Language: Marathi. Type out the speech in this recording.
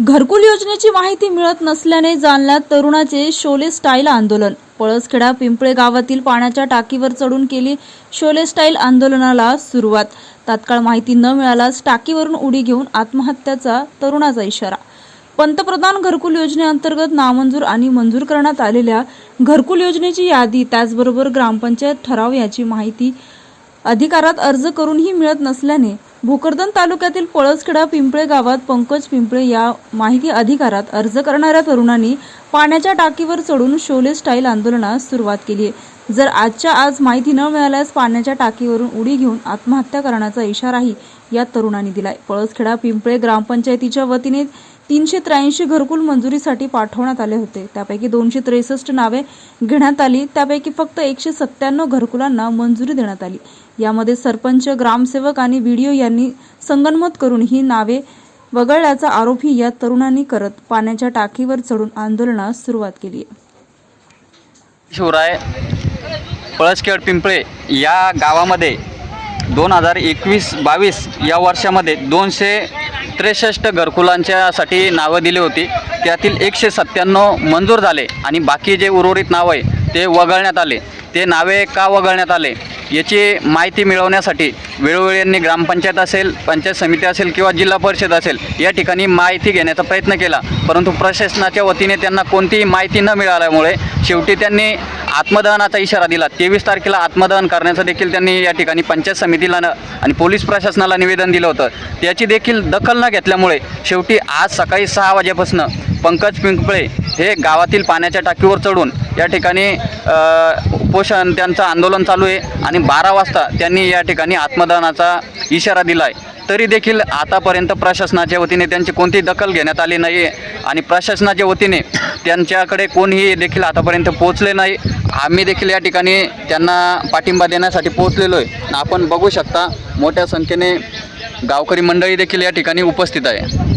घरकुल योजनेची माहिती मिळत नसल्याने जालन्यात तरुणाचे शोले स्टाईल आंदोलन. पळसखेडा पिंपळे गावातील पाण्याच्या टाकीवर चढून केली शोले स्टाईल आंदोलनाला सुरुवात. तात्काळ माहिती न मिळाल्यास टाकीवरून उडी घेऊन आत्महत्याचा तरुणाचा इशारा. पंतप्रधान घरकुल योजनेअंतर्गत नामंजूर आणि मंजूर करण्यात आलेल्या घरकुल योजनेची यादी त्याचबरोबर ग्रामपंचायत ठराव याची माहिती अधिकारात अर्ज करूनही मिळत नसल्याने भोकरदन तालुक्यातील पळसखेडा पिंपळे गावात पंकज पिंपळे या माहिती अधिकारात अर्ज करणाऱ्या तरुणांनी पाण्याच्या टाकीवर चढून शोले स्टाईल आंदोलनास सुरुवात केली आहे. जर आजच्या आज माहिती न मिळाल्यास पाण्याच्या टाकीवरून उडी घेऊन आत्महत्या करण्याचा इशाराही या तरुणांनी दिलाय. पळसखेडा पिंपळे ग्रामपंचायतीच्या वतीने तीनशे त्र्याऐंशी घरकुल मंजुरीसाठी पाठवण्यात आले होते. त्यापैकी दोनशे त्रेसष्ट नावे घेण्यात आली. त्यापैकी फक्त एकशे सत्त्याण्णव घरकुलांना मंजुरी देण्यात आली. यामध्ये सरपंच ग्रामसेवक आणि व्हिडिओ यांनी संगनमत करून ही नावे वगळल्याचा आरोपही या तरुणांनी करत पाण्याच्या टाकीवर चढून आंदोलनास सुरुवात केली शिवराय पळसखेड पिंपळे या गावामध्ये दोन हजार एकवीस बावीस या वर्षामध्ये दोनशे त्रेसष्ट घरकुलांच्यासाठी नावं दिली होती. त्यातील एकशे सत्त्याण्णव मंजूर झाले आणि बाकी जे उर्वरित नावं आहे ते वगळण्यात आले. ते नावे का वगळण्यात आले? याची माहिती मिळवण्यासाठी वेळोवेळी ग्रामपंचायत असेल पंचायत समिती असेल किंवा जिल्हा परिषद असेल या ठिकाणी माहिती घेण्याचा प्रयत्न केला. परंतु प्रशासनाच्या वतीने त्यांना कोणतीही माहिती न मिळाल्यामुळे शेवटी त्यांनी आत्मदहनाचा इशारा दिला. तेवीस तारखेला आत्मदहन करण्याचं देखील त्यांनी या ठिकाणी पंचायत समितीला न आणि पोलीस प्रशासनाला निवेदन दिलं होतं. त्याची देखील दखल न घेतल्यामुळे शेवटी आज सकाळी सहा वाजेपासून पंकज पिंपळे हे गावातील पाण्याच्या टाकीवर चढून या ठिकाणी उपोषण त्यांचं आंदोलन चालू आहे आणि बारा वाजता त्यांनी या ठिकाणी आत्मदानाचा इशारा दिला आहे तरी देखील आतापर्यंत प्रशासनाच्या वतीने त्यांची कोणतीही दखल घेण्यात आली नाही आहे आणि प्रशासनाच्या वतीने त्यांच्याकडे कोणीही देखील आतापर्यंत पोहोचले नाही. आम्ही देखील या ठिकाणी त्यांना पाठिंबा देण्यासाठी पोहोचलेलो आहे. आपण बघू शकता मोठ्या संख्येने गावकरी मंडळी देखील या ठिकाणी उपस्थित आहे.